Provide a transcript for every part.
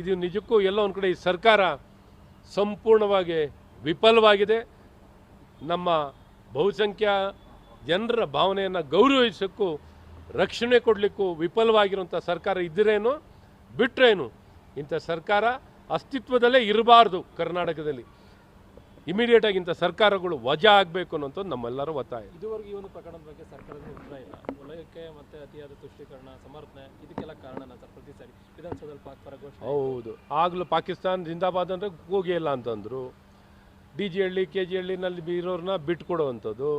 ಇದು ನಿಜಕ್ಕೂ ಎಲ್ಲ ಒಂದು ಕಡೆ ಈ ಸರ್ಕಾರ ಸಂಪೂರ್ಣವಾಗಿ ವಿಫಲವಾಗಿದೆ. ನಮ್ಮ ಬಹುಸಂಖ್ಯಾ ಜನರ ಭಾವನೆಯನ್ನು ಗೌರವಿಸೋಕ್ಕೂ, ರಕ್ಷಣೆ ಕೊಡಲಿಕ್ಕೂ ವಿಫಲವಾಗಿರುವಂಥ ಸರ್ಕಾರ ಇದ್ದರೇನು ಬಿಟ್ಟರೇನು ಇಂಥ ಸರ್ಕಾರ ಅಸ್ತಿತ್ವದಲ್ಲೇ ಇರಬಾರ್ದು ಕರ್ನಾಟಕದಲ್ಲಿ. ಇಮಿಡಿಯೇಟಾಗಿ ಇಂಥ ಸರ್ಕಾರಗಳು ವಜಾ ಆಗಬೇಕು ಅನ್ನೋಂಥದ್ದು ನಮ್ಮೆಲ್ಲರ ಒತ್ತಾಯ. ಇದುವರೆಗೂ ಈ ಒಂದು ಪ್ರಕರಣದ ಬಗ್ಗೆ ಸರ್ಕಾರದ ಉತ್ತರ ಇಲ್ಲ. ವಲಯಕ್ಕೆ ಮತ್ತೆ ಅತಿಯಾದ ತುಷ್ಟೀಕರಣ ಸಮರ್ಥನೆ ಇದಕ್ಕೆಲ್ಲ ಕಾರಣ ಸರ್ ಪ್ರತಿ ಸಾರಿ ವಿಧಾನಸೌಧದಲ್ಲಿ ಪಾಕ್ ಘೋಷಣೆ. ಹೌದು. ಆಗಲೂ ಪಾಕಿಸ್ತಾನ ಜಿಂದಾಬಾದ್ ಅಂದರೆ ಕೂಗೇ ಇಲ್ಲ ಅಂತಂದರು. D G Halli K G ಹಳ್ಳಿನಲ್ಲಿ ಇರೋರನ್ನ ಬಿಟ್ಕೊಡುವಂಥದ್ದು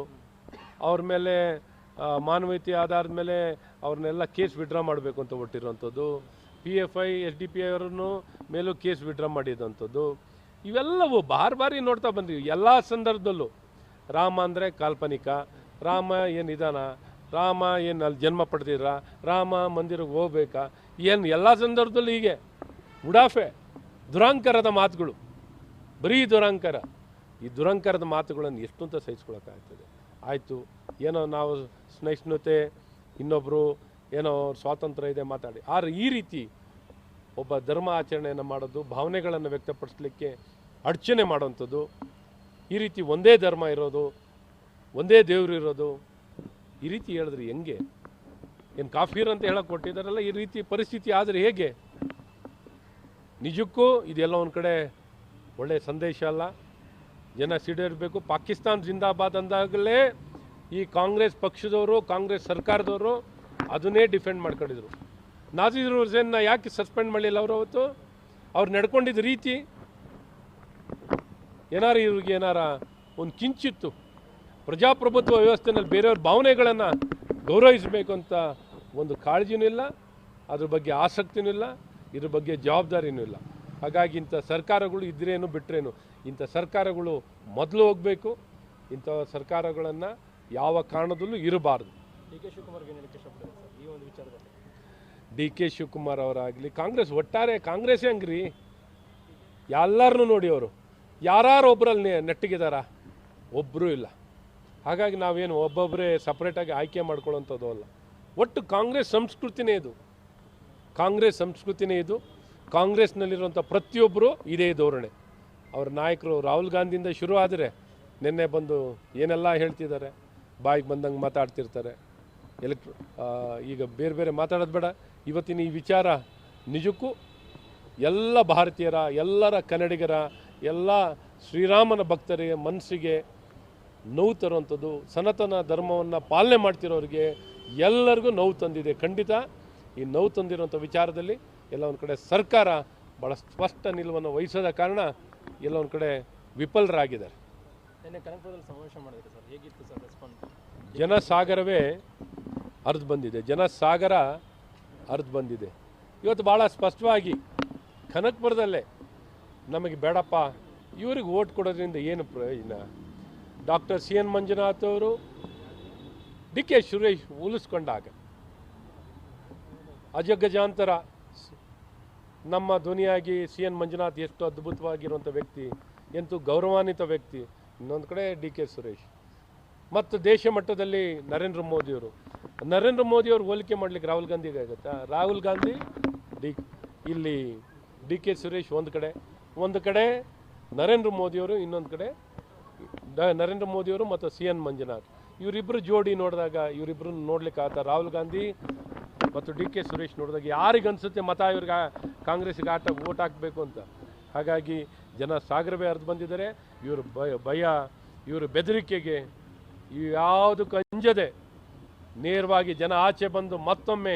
ಅವ್ರ ಮೇಲೆ ಮಾನವೀಯತೆ ಆಧಾರದ ಮೇಲೆ ಅವ್ರನ್ನೆಲ್ಲ ಕೇಸ್ ವಿಡ್ರಾ ಮಾಡಬೇಕು ಅಂತ ಹೊಟ್ಟಿರೋಂಥದ್ದು P F I S D P I ಅವರನ್ನು ಮೇಲೂ ಕೇಸ್ ವಿಡ್ರಾ ಮಾಡಿದಂಥದ್ದು. ಇವೆಲ್ಲವೂ ಬಾರ್ ಬಾರಿ ನೋಡ್ತಾ ಬಂದ್ವಿ, ಎಲ್ಲ ಸಂದರ್ಭದಲ್ಲೂ. ರಾಮ ಅಂದರೆ ಕಾಲ್ಪನಿಕ, ರಾಮ ಏನು ನಿಧಾನ, ರಾಮ ಏನು ಅಲ್ಲಿ ಜನ್ಮ ಪಡೆದಿರ ರಾಮ ಮಂದಿರಕ್ಕೆ ಹೋಗ್ಬೇಕಾ, ಏನು ಎಲ್ಲ ಸಂದರ್ಭದಲ್ಲೂ ಹೀಗೆ. ಉಡಾಫೆ, ದುರಾಂಕರದ ಮಾತುಗಳು, ಬರೀ ದುರಾಂಕರ. ಈ ದುರಂಕರದ ಮಾತುಗಳನ್ನು ಎಷ್ಟು ಅಂತ ಸಹಿಸ್ಕೊಳಕ್ಕಾಗ್ತದೆ. ಆಯಿತು, ಏನೋ ನಾವು ಸಹಿಷ್ಣುತೆ ಇನ್ನೊಬ್ಬರು ಏನೋ ಸ್ವಾತಂತ್ರ್ಯ ಇದೆ ಮಾತಾಡಿ. ಆದ್ರೆ ಈ ರೀತಿ ಒಬ್ಬ ಧರ್ಮ ಆಚರಣೆಯನ್ನು ಮಾಡೋದು, ಭಾವನೆಗಳನ್ನು ವ್ಯಕ್ತಪಡಿಸಲಿಕ್ಕೆ ಅಡಚಣೆ ಮಾಡುವಂಥದ್ದು. ಈ ರೀತಿ ಒಂದೇ ಧರ್ಮ ಇರೋದು, ಒಂದೇ ದೇವರು ಇರೋದು, ಈ ರೀತಿ ಹೇಳಿದ್ರೆ ಹೆಂಗೆ? ಏನು ಕಾಫೀರ್ ಅಂತ ಹೇಳಕ್ಕೆ ಕೊಟ್ಟಿದ್ದಾರಲ್ಲ ಈ ರೀತಿ ಪರಿಸ್ಥಿತಿ ಆದರೆ ಹೇಗೆ? ನಿಜಕ್ಕೂ ಇದೆಲ್ಲ ಒಂದು ಕಡೆ ಒಳ್ಳೆಯ ಸಂದೇಶ ಅಲ್ಲ. ಜನ ಸಿಡಿರಬೇಕು. ಪಾಕಿಸ್ತಾನ್ ಜಿಂದಾಬಾದ್ ಅಂದಾಗಲೇ ಈ ಕಾಂಗ್ರೆಸ್ ಪಕ್ಷದವರು, ಕಾಂಗ್ರೆಸ್ ಸರ್ಕಾರದವರು ಅದನ್ನೇ ಡಿಫೆಂಡ್ ಮಾಡ್ಕೊಂಡಿದ್ರು. ನಾಜೀರ್ ಹುಸೇನ್ನ ಯಾಕೆ ಸಸ್ಪೆಂಡ್ ಮಾಡಲಿಲ್ಲ ಅವರು ಅವತ್ತು? ಅವ್ರು ನಡ್ಕೊಂಡಿದ್ದ ರೀತಿ ಏನಾರು ಇವ್ರಿಗೆ ಏನಾರ ಒಂದು ಕಿಂಚಿತ್ತು ಪ್ರಜಾಪ್ರಭುತ್ವ ವ್ಯವಸ್ಥೆನಲ್ಲಿ ಬೇರೆಯವ್ರ ಭಾವನೆಗಳನ್ನು ಗೌರವಿಸಬೇಕು ಅಂತ ಒಂದು ಕಾಳಜಿನೂ ಇಲ್ಲ, ಅದ್ರ ಬಗ್ಗೆ ಆಸಕ್ತಿನೂ ಇಲ್ಲ, ಇದ್ರ ಬಗ್ಗೆ ಜವಾಬ್ದಾರಿನೂ ಇಲ್ಲ. ಹಾಗಾಗಿ ಇಂಥ ಸರ್ಕಾರಗಳು ಇದ್ರೇನು ಬಿಟ್ರೇನು, ಇಂಥ ಸರ್ಕಾರಗಳು ಮೊದಲು ಹೋಗಬೇಕು, ಇಂಥ ಸರ್ಕಾರಗಳನ್ನು ಯಾವ ಕಾರಣದಲ್ಲೂ ಇರಬಾರ್ದು. ಡಿ ಕೆ ಶಿವಕುಮಾರ್ಗೆ ಈ ಒಂದು ವಿಚಾರದಲ್ಲಿ. ಡಿ ಕೆ ಶಿವಕುಮಾರ್ ಅವರಾಗಲಿ, ಕಾಂಗ್ರೆಸ್ ಒಟ್ಟಾರೆ ಕಾಂಗ್ರೆಸ್ ಹೆಂಗ್ರಿ. ಎಲ್ಲರನ್ನೂ ನೋಡಿ ಅವರು. ಯಾರು ಒಬ್ಬರಲ್ಲಿ ನೆಟ್ಟಿಗಿದಾರ? ಒಬ್ಬರೂ ಇಲ್ಲ. ಹಾಗಾಗಿ ನಾವೇನು ಒಬ್ಬೊಬ್ಬರೇ ಸಪ್ರೇಟಾಗಿ ಆಯ್ಕೆ ಮಾಡ್ಕೊಳ್ಳೋಂಥದ್ದು ಅಲ್ಲ. ಒಟ್ಟು ಕಾಂಗ್ರೆಸ್ ಸಂಸ್ಕೃತಿನೇ ಇದು. ಕಾಂಗ್ರೆಸ್ ಸಂಸ್ಕೃತಿನೇ ಇದು. ಕಾಂಗ್ರೆಸ್ನಲ್ಲಿರುವಂಥ ಪ್ರತಿಯೊಬ್ಬರು ಇದೇ ಧೋರಣೆ. ಅವ್ರ ನಾಯಕರು ರಾಹುಲ್ ಗಾಂಧಿಯಿಂದ ಶುರು ಆದರೆ ನಿನ್ನೆ ಬಂದು ಏನೆಲ್ಲ ಹೇಳ್ತಿದ್ದಾರೆ? ಬಾಯಿಗೆ ಬಂದಂಗೆ ಮಾತಾಡ್ತಿರ್ತಾರೆ. ಎಲೆಕ್ಟ್ರ ಈಗ ಬೇರೆ ಬೇರೆ ಮಾತಾಡೋದು ಬೇಡ. ಇವತ್ತಿನ ಈ ವಿಚಾರ ನಿಜಕ್ಕೂ ಎಲ್ಲ ಭಾರತೀಯರ ಎಲ್ಲರ ಕನ್ನಡಿಗರ ಎಲ್ಲ ಶ್ರೀರಾಮನ ಭಕ್ತರಿಗೆ ಮನಸ್ಸಿಗೆ ನೋವು ತರುವಂಥದ್ದು ಸನಾತನ ಧರ್ಮವನ್ನು ಪಾಲನೆ ಮಾಡ್ತಿರೋರಿಗೆ ಎಲ್ಲರಿಗೂ ನೋವು ತಂದಿದೆ. ಖಂಡಿತ ಈ ನೋವು ತಂದಿರುವಂಥ ವಿಚಾರದಲ್ಲಿ ಎಲ್ಲ ಒಂದು ಕಡೆ ಸರ್ಕಾರ ಭಾಳ ಸ್ಪಷ್ಟ ನಿಲುವನ್ನು ವಹಿಸದ ಕಾರಣ ಎಲ್ಲ ಒಂದು ಕಡೆ ವಿಫಲರಾಗಿದ್ದಾರೆ. ನಿನ್ನೆ ಕನಕಪುರದಲ್ಲಿ ಸಮಾವೇಶ ಮಾಡಿದ್ರು ಸರ್. ಹೇಗಿತ್ತು ಸರ್ ರೆಸ್ಪಾನ್ಸ್ ಜನಸಾಗರವೇ ಹರಿದು ಬಂದಿದೆ. ಜನಸಾಗರ ಹರಿದು ಬಂದಿದೆ. ಇವತ್ತು ಭಾಳ ಸ್ಪಷ್ಟವಾಗಿ ಕನಕಪುರದಲ್ಲೇ ನಮಗೆ ಬೇಡಪ್ಪ, ಇವ್ರಿಗೆ ಓಟ್ ಕೊಡೋದ್ರಿಂದ ಏನು ಪ್ರಯೋಜನ ಡಾಕ್ಟರ್ ಸಿ ಎನ್ ಮಂಜುನಾಥ್ ಅವರು, ಡಿ ಕೆ ಸುರೇಶ್ ಉಳಿಸ್ಕೊಂಡಾಗ ಅಜಗಜಾಂತರ ನಮ್ಮ ಧ್ವನಿಯಾಗಿ ಸಿ ಎನ್ ಮಂಜುನಾಥ್ ಎಷ್ಟು ಅದ್ಭುತವಾಗಿರುವಂಥ ವ್ಯಕ್ತಿ, ಎಂತೂ ಗೌರವಾನ್ವಿತ ವ್ಯಕ್ತಿ, ಇನ್ನೊಂದು ಕಡೆ ಡಿ ಕೆ ಸುರೇಶ್. ಮತ್ತು ದೇಶ ಮಟ್ಟದಲ್ಲಿ ನರೇಂದ್ರ ಮೋದಿಯವರು ನರೇಂದ್ರ ಮೋದಿ ಅವರು ಹೋಲಿಕೆ ಮಾಡ್ಲಿಕ್ಕೆ ರಾಹುಲ್ ಗಾಂಧಿಗೆ ಆಗುತ್ತಾ? ರಾಹುಲ್ ಗಾಂಧಿ, ಡಿ, ಇಲ್ಲಿ ಡಿ ಕೆ ಸುರೇಶ್ ಒಂದು ಕಡೆ. ಒಂದು ಕಡೆ ನರೇಂದ್ರ ಮೋದಿಯವರು ಇನ್ನೊಂದು ಕಡೆ ನರೇಂದ್ರ ಮೋದಿಯವರು ಮತ್ತು ಸಿ ಎನ್ ಮಂಜುನಾಥ್. ಇವರಿಬ್ಬರು ಜೋಡಿ ನೋಡಿದಾಗ ಇವರಿಬ್ಬರು ನೋಡ್ಲಿಕ್ಕೆ ಆತ ರಾಹುಲ್ ಗಾಂಧಿ ಮತ್ತು ಡಿ ಕೆ ಸುರೇಶ್ ನೋಡಿದಾಗ ಯಾರಿಗೆ ಅನಿಸುತ್ತೆ ಮತ ಇವ್ರಿಗೆ ಕಾಂಗ್ರೆಸ್ಗೆ ಆಟ ಓಟ್ ಹಾಕಬೇಕು ಅಂತ. ಹಾಗಾಗಿ ಜನ ಸಾಗರವೇ ಅರ್ಧ ಬಂದಿದ್ದಾರೆ. ಇವರು ಭಯ ಭಯ, ಇವರು ಬೆದರಿಕೆಗೆ ಇವು ಯಾವುದಕ್ಕೂ ಅಂಜದೆ ನೇರವಾಗಿ ಜನ ಆಚೆ ಬಂದು ಮತ್ತೊಮ್ಮೆ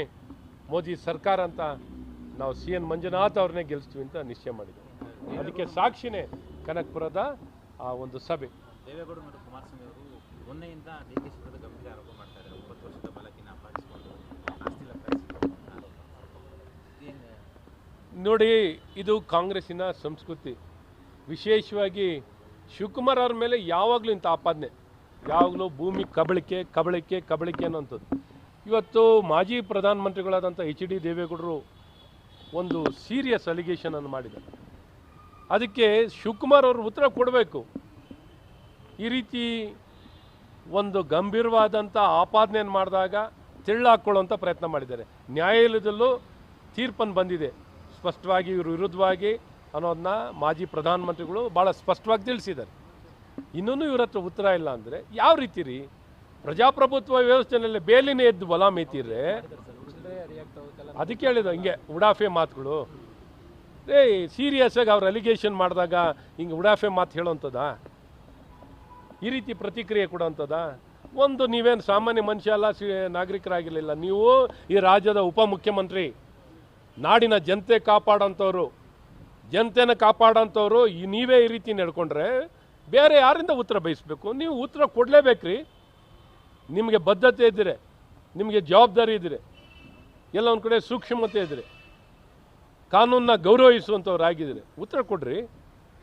ಮೋದಿ ಸರ್ಕಾರ ಅಂತ ನಾವು ಸಿ ಎನ್ ಮಂಜುನಾಥ್ ಅವ್ರನ್ನೇ ಗೆಲ್ಲಿಸ್ತೀವಿ ಅಂತ ನಿಶ್ಚಯ ಮಾಡಿದ್ದೇವೆ ಅದಕ್ಕೆ ಸಾಕ್ಷಿನೇ ಕನಕಪುರದ ಆ ಒಂದು ಸಭೆ. ದೇವೇಗೌಡ ಮತ್ತು ಕುಮಾರಸ್ವಾಮಿ ಅವರು ಮೊನ್ನೆಯಿಂದ ಡಿ ಕೆ ಶಿವರದ ಗಂಭೀರ ಆರೋಪ ಮಾಡ್ತಾ ಇದ್ದಾರೆ. ಒಂಬತ್ತು ವರ್ಷದ ಬಾಲಕಿನ ಅಪಹರಿಸಿಕೊಂಡು ಆಸ್ತಿ ಲಕ್ಷಿಸಿಕೊಂಡು ನೋಡಿ ಇದು ಕಾಂಗ್ರೆಸ್ಸಿನ ಸಂಸ್ಕೃತಿ. ವಿಶೇಷವಾಗಿ ಶಿವಕುಮಾರ್ ಅವ್ರ ಮೇಲೆ ಯಾವಾಗಲೂ ಇಂಥ ಆಪಾದನೆ. ಯಾವಾಗಲೂ ಭೂಮಿ ಕಬಳಿಕೆ ಕಬಳಿಕೆ ಕಬಳಿಕೆ ಅನ್ನೋಂಥದ್ದು ಇವತ್ತು ಮಾಜಿ ಪ್ರಧಾನಮಂತ್ರಿಗಳಾದಂಥ ಎಚ್ ಡಿ ದೇವೇಗೌಡರು ಒಂದು ಸೀರಿಯಸ್ ಅಲಿಗೇಷನನ್ನು ಮಾಡಿದ್ದಾರೆ. ಅದಕ್ಕೆ ಶಿವಕುಮಾರ್ ಅವರು ಉತ್ತರ ಕೊಡಬೇಕು. ಈ ರೀತಿ ಒಂದು ಗಂಭೀರವಾದಂಥ ಆಪಾದನೆಯನ್ನು ಮಾಡಿದಾಗ ತೆಳ್ಳಾಕೊಳ್ಳುವಂಥ ಪ್ರಯತ್ನ ಮಾಡಿದ್ದಾರೆ. ನ್ಯಾಯಾಲಯದಲ್ಲೂ ತೀರ್ಪನ್ನು ಬಂದಿದೆ. ಸ್ಪಷ್ಟವಾಗಿ ಇವರು ವಿರುದ್ಧವಾಗಿ ಅನ್ನೋದನ್ನ ಮಾಜಿ ಪ್ರಧಾನಮಂತ್ರಿಗಳು ಭಾಳ ಸ್ಪಷ್ಟವಾಗಿ ತಿಳಿಸಿದ್ದಾರೆ. ಇನ್ನೂ ಇವ್ರ ಹತ್ರ ಉತ್ತರ ಇಲ್ಲ ಅಂದರೆ ಯಾವ ರೀತಿ ರೀ? ಪ್ರಜಾಪ್ರಭುತ್ವ ವ್ಯವಸ್ಥೆನಲ್ಲಿ ಬೇಲಿನೇ ಎದ್ದು ಬಲ ಮೇತಿರ್ರೆ ಅದಕ್ಕೆ ಹೇಳಿದ ಹಿಂಗೆ, ಉಡಾಫೆ ಮಾತುಗಳು. ಏ ಸೀರಿಯಸ್ ಆಗಿ ಅವ್ರು ಅಲಿಗೇಷನ್ ಮಾಡಿದಾಗ ಹಿಂಗೆ ಉಡಾಫೆ ಮಾತು ಹೇಳೋಂಥದ ಈ ರೀತಿ ಪ್ರತಿಕ್ರಿಯೆ ಕೊಡೋಂಥದ ಒಂದು ನೀವೇನು ಸಾಮಾನ್ಯ ಮನುಷ್ಯ ಅಲ್ಲ, ಸಿ, ನಾಗರಿಕರಾಗಿರಲಿಲ್ಲ. ನೀವು ಈ ರಾಜ್ಯದ ಉಪಮುಖ್ಯಮಂತ್ರಿ. ನಾಡಿನ ಜನತೆ ಕಾಪಾಡೋಂಥವ್ರು. ಜನತೆನ ಕಾಪಾಡೋಂಥವ್ರು. ಈ ನೀವೇ ಈ ರೀತಿ ನಡ್ಕೊಂಡ್ರೆ ಬೇರೆ ಯಾರಿಂದ ಉತ್ತರ ಬಯಸಬೇಕು? ನೀವು ಉತ್ತರ ಕೊಡಲೇಬೇಕ್ರಿ. ನಿಮಗೆ ಬದ್ಧತೆ ಇದ್ದರೆ ನಿಮಗೆ ಜವಾಬ್ದಾರಿ ಇದ್ದರೆ ಎಲ್ಲ ಒಂದು ಕಡೆ ಸೂಕ್ಷ್ಮತೆ ಇದ್ದರೆ ಕಾನೂನನ್ನ ಗೌರವಿಸುವಂಥವ್ರು ಆಗಿದ್ದರೆ ಉತ್ತರ ಕೊಡ್ರಿ.